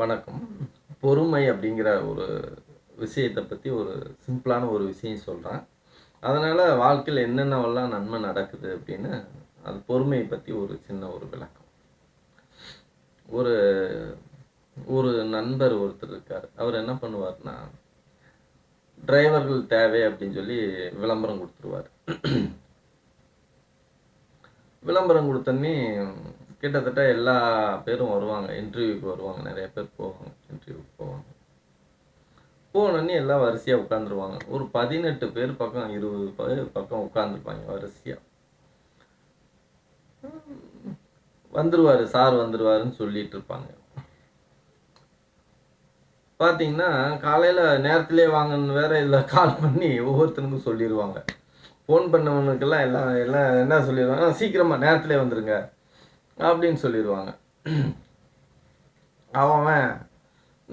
வணக்கம். பொறுமை அப்படிங்கிற ஒரு விஷயத்தை பற்றி ஒரு சிம்பிளான ஒரு விஷயம் சொல்கிறேன் அதனால் வாழ்க்கையில் என்னென்னவெல்லாம் நன்மை நடக்குது அப்படின்னு அது பொறுமையை பற்றி ஒரு சின்ன ஒரு விளக்கம். ஒரு ஒரு நண்பர் ஒருத்தர் இருக்கார். அவர் என்ன பண்ணுவார்னா டிரைவர்கள் தேவை அப்படின்னு சொல்லி விளம்பரம் கொடுத்துருவார். விளம்பரம் கொடுத்தோன்னே கிட்டத்தட்ட எல்லா பேரும் வருவாங்க. இன்டர்வியூக்கு வருவாங்க. நிறைய பேர் போவாங்க. இன்டர்வியூக்கு போவாங்க. போனோடனே எல்லாம் வரிசையாக உட்காந்துருவாங்க ஒரு பதினெட்டு பேர் பக்கம் இருபது பேர் பக்கம் உட்காந்துருப்பாங்க வரிசையாக வந்துருவார் சார் வந்துருவாருன்னு சொல்லிட்டு இருப்பாங்க. பார்த்தீங்கன்னா காலையில் நேரத்திலே வாங்கன்னு வேற இதில் கால் பண்ணி ஒவ்வொருத்தனுக்கும் சொல்லிடுவாங்க ஃபோன் பண்ணவனுக்கெல்லாம் எல்லாம் எல்லாம் என்ன சொல்லிடுவாங்க சீக்கிரமாக நேரத்திலே வந்துருங்க. அப்படின்னு சொல்லிடுவாங்க அவன்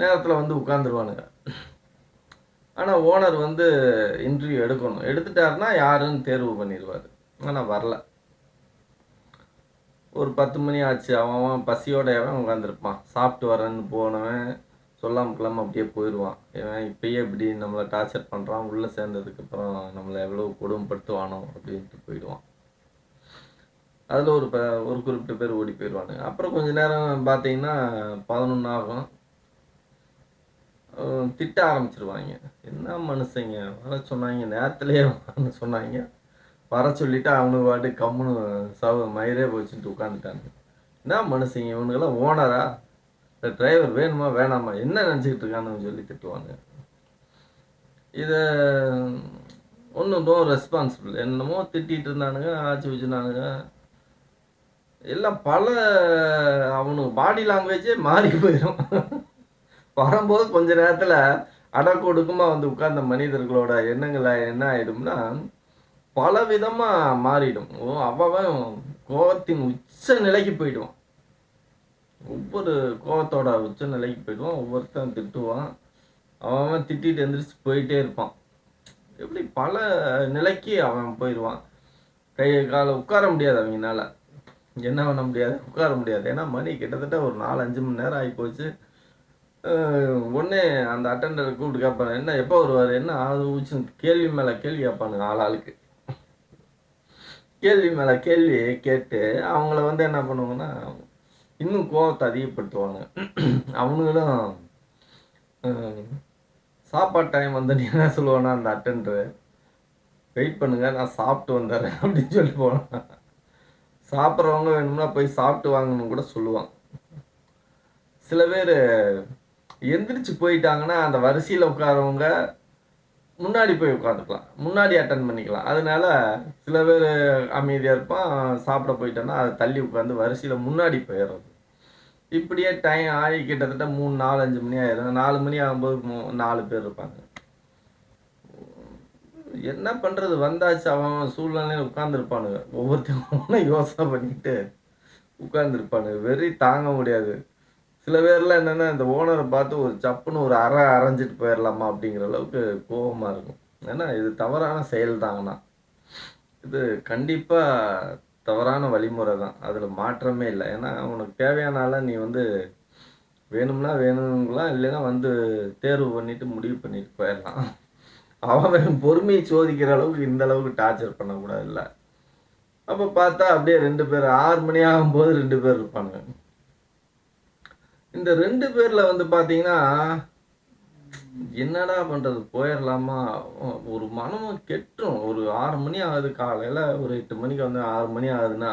நேரத்தில் வந்து உட்காந்துருவானுங்க ஆனால் ஓனர் வந்து இன்டர்வியூ எடுக்கணும். எடுத்துட்டாருன்னா யாருன்னு தேர்வு பண்ணிடுவார் ஆனால் வரல. ஒரு பத்து மணி ஆச்சு. அவன் அவன் பசியோட அவன் உட்காந்துருப்பான் சாப்பிட்டு வரேன்னு போனவன் சொல்லாம கிளம்ப அப்படியே போயிடுவான். இவன் இப்பயே இப்படி நம்மளை டார்ச்சர் பண்ணுறான் உள்ளே சேர்ந்ததுக்கப்புறம் நம்மளை எவ்வளோ கொடுமைப்படுத்துவானோ அப்படின்ட்டு போயிடுவான். அதில் ஒரு ப ஒரு குறிப்பிட்ட பேர் ஓடி போயிடுவானுங்க அப்புறம் கொஞ்ச நேரம் பார்த்தீங்கன்னா பதினொன்று ஆகும். திட்ட ஆரம்பிச்சிருவாங்க. என்ன மனுஷங்க? வர சொன்னாங்க. நேரத்துலேயே வரன்னு சொன்னாங்க. வர சொல்லிவிட்டு அவனுக்கு பாட்டு கம்முன்னு சவ மயிரே போச்சுட்டு உட்காந்துட்டாங்க என்ன மனுஷங்க? இவனுக்கெல்லாம் ஓனரா? இந்த டிரைவர் வேணுமா வேணாமா? என்ன நினச்சிக்கிட்டு இருக்கான்னு சொல்லி திட்டுவாங்க. இதை ஒன்றும் ரெஸ்பான்சிபிள் என்னமோ திட்டிகிட்டு இருந்தானுங்க ஆச்சு வச்சுனானுங்க எல்லாம் பல அவனுக்கு பாடி லாங்குவேஜே மாறி போயிடும் வரும்போது கொஞ்ச நேரத்தில் அடக்கொடுக்குமா வந்து உட்கார்ந்த மனிதர்களோட எண்ணங்கள் என்ன ஆயிடும்னா பல விதமாக மாறிடும். ஓ அவன் கோபத்தின் உச்ச நிலைக்கு போயிடுவான். ஒவ்வொரு கோபத்தோட உச்ச நிலைக்கு போயிடுவான். ஒவ்வொருத்தன் திட்டுவான். அவன் திட்டிட்டு எந்திரிச்சு போயிட்டே இருப்பான். எப்படி பல நிலைக்கு அவன் போயிடுவான். கை காலை உட்கார முடியாது அவங்கனால என்ன பண்ண முடியாது? உட்கார முடியாது. ஏன்னா மணி கிட்டத்தட்ட ஒரு நாலு அஞ்சு மணி நேரம் ஆகி போச்சு. ஒன்று அந்த அட்டண்டரை கூப்பிட்டு கேட்பாங்க என்ன எப்போ வருவார்? என்ன? ஆகுது ஊச்சு கேள்வி மேலே கேள்வி கேட்பானுங்க ஆள் ஆளுக்கு. கேள்வி மேலே கேள்வி கேட்டு அவங்கள வந்து என்ன பண்ணுவாங்கன்னா இன்னும் கோபத்தை அதிகப்படுத்துவாங்க. அவனுங்களும் சாப்பாடு டைம் வந்து நீ என்ன சொல்லுவானா அந்த அட்டண்டரு வெயிட் பண்ணுங்க நான் சாப்பிட்டு வந்துடுறேன் அப்படின்னு சொல்லி போனான் சாப்பிட்றவங்க வேணும்னா போய் சாப்பிட்டு வாங்கன்னு கூட சொல்லுவான் சில பேர் எந்திரிச்சு போயிட்டாங்கன்னா அந்த வரிசையில் உட்காரவங்க முன்னாடி போய் உட்காந்துக்கலாம் முன்னாடி அட்டன் பண்ணிக்கலாம். அதனால சில பேர் அமைதியாக இருப்பான் சாப்பிட போயிட்டோன்னா அதை தள்ளி உட்காந்து வரிசையில் முன்னாடி போயிடுறது. இப்படியே டைம் ஆகி கிட்டத்தட்ட மூணு நாலு அஞ்சு மணி ஆயிடும் நாலு மணி ஆகும்போது மூ- நாலு பேர் இருப்பாங்க. என்ன பண்ணுறது வந்தாச்சு. அவன் சூழ்நிலையில் உட்காந்துருப்பானுங்க ஒவ்வொருத்தவங்களும் யோசனை பண்ணிட்டு உட்காந்துருப்பானுங்க வெறி தாங்க முடியாது. சில பேர்லாம் என்னென்னா இந்த ஓனரை பார்த்து ஒரு சப்புன்னு ஒரு அரை அரைஞ்சிட்டு போயிடலாமா அப்படிங்கிற அளவுக்கு கோபமாக இருக்கும். ஏன்னா இது தவறான செயல் தாங்கண்ணா இது கண்டிப்பாக தவறான வழிமுறை தான். அதில் மாற்றமே இல்லை. ஏன்னா உனக்கு தேவையான நீ வந்து வேணும்னா வேணுங்களா இல்லைன்னா வந்து தேர்வு பண்ணிவிட்டு முடிவு பண்ணிட்டு போயிடலாம் அவன் பொறுமையை சோதிக்கிற அளவுக்கு இந்த அளவுக்கு டார்ச்சர் பண்ணக்கூடாது இல்லை அப்போ பார்த்தா அப்படியே ரெண்டு பேர் ஆறு மணி ஆகும்போது ரெண்டு பேர் இருப்பாங்க இந்த ரெண்டு பேரில் வந்து பார்த்தீங்கன்னா என்னடா பண்ணுறது போயிடலாமா? ஒரு மனமும் கெட்டும் ஒரு ஆறு மணி ஆகுது காலையில் ஒரு எட்டு மணிக்கு வந்து ஆறு மணி ஆகுதுன்னா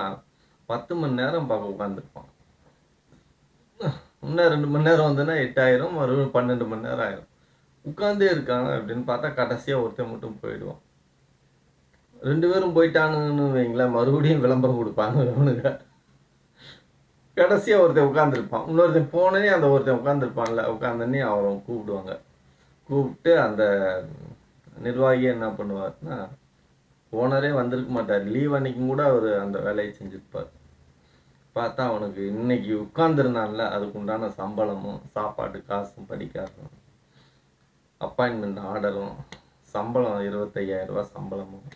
பத்து மணி நேரம் பார்க்க உட்காந்துருப்பான். இன்னும் ரெண்டு மணி நேரம் வந்துன்னா எட்டாயிரம் மறுபடியும் பன்னெண்டு மணி நேரம் ஆயிரும். உட்காந்தே இருக்காங்க அப்படின்னு பார்த்தா கடைசியாக ஒருத்தன் மட்டும் போயிடுவான். ரெண்டு பேரும் போயிட்டானுன்னு வைங்களேன் மறுபடியும் விளம்பரம் கொடுப்பாங்க அவனுக்கு கடைசியாக ஒருத்தன் உட்காந்துருப்பான் இன்னொருத்தன் போனே அந்த ஒருத்தன் உட்காந்துருப்பான்ல உட்காந்தனே அவரை கூப்பிடுவாங்க. கூப்பிட்டு அந்த நிர்வாகி என்ன பண்ணுவார்னா ஓனரே வந்திருக்க மாட்டார். லீவ் அன்னைக்கும் கூட அவர் அந்த வேலையை செஞ்சுருப்பார். பார்த்தா அவனுக்கு இன்னைக்கு உட்காந்துருந்தான்ல அதுக்கு உண்டான சம்பளமும் சாப்பாட்டு காசும் படிக்காசும். அப்பாயின்மெண்ட் ஆர்டரும் சம்பளம் இருபத்தையாயிரரூபா சம்பளமும்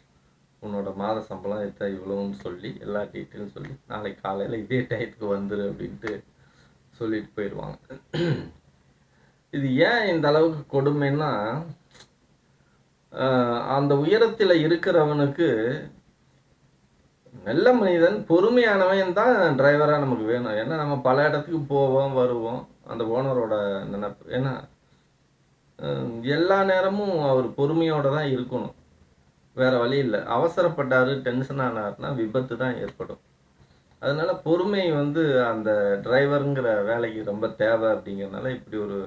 உன்னோட மாத சம்பளம் எத்தனை இவ்வளோன்னு சொல்லி எல்லா டீட்டெயிலும் சொல்லி நாளைக்கு காலையில் இதே டயத்துக்கு வந்துரு அப்படின்ட்டு சொல்லிட்டு போயிடுவாங்க இது ஏன் இந்த அளவுக்கு கொடுமைன்னா அந்த உயரத்தில் இருக்கிறவனுக்கு நல்ல மனிதன் பொறுமையானவன் தான் டிரைவராக நமக்கு வேணும். ஏன்னா நம்ம பல இடத்துக்கு போவோம் வருவோம். அந்த ஓனரோட நினைப்பு. ஏன்னா எல்லா நேரமும் அவர் பொறுமையோடு தான் இருக்கணும். வேற வழி இல்லை. அவசரப்பட்டார் டென்ஷன் ஆனார்னா விபத்து தான் ஏற்படும். அதனால பொறுமை வந்து அந்த டிரைவருங்கிற வேலைக்கு ரொம்ப தேவை அப்படிங்கிறதுனால இப்படி ஒரு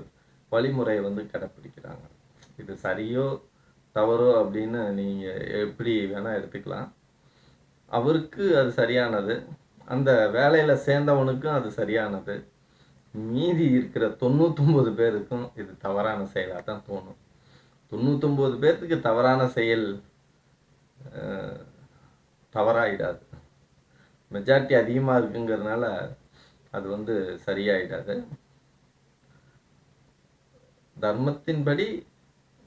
வழிமுறை வந்து கடைப்பிடிக்கிறாங்க. இது சரியோ தவறோ அப்படின்னு நீங்கள் எப்படி வேணால் எடுத்துக்கலாம். அவருக்கு அது சரியானது. அந்த வேலையில் சேர்ந்தவனுக்கும் அது சரியானது. மீதி இருக்கிற தொண்ணூத்தொம்பது பேருக்கும் இது தவறான செயலாக தான் தோணும். தொண்ணூத்தொம்பது பேர்த்துக்கு தவறான செயல் தவறாயிடாது. மெஜாரிட்டி அதிகமாக இருக்குங்கிறதுனால அது வந்து சரியாயிடாது. தர்மத்தின்படி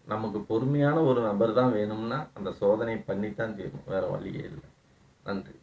நமக்கு பொறுமையான ஒரு நபர் தான் வேணும்னா அந்த சோதனை பண்ணித்தான் தீரும் வேறு வழியே இல்லை. நன்றி.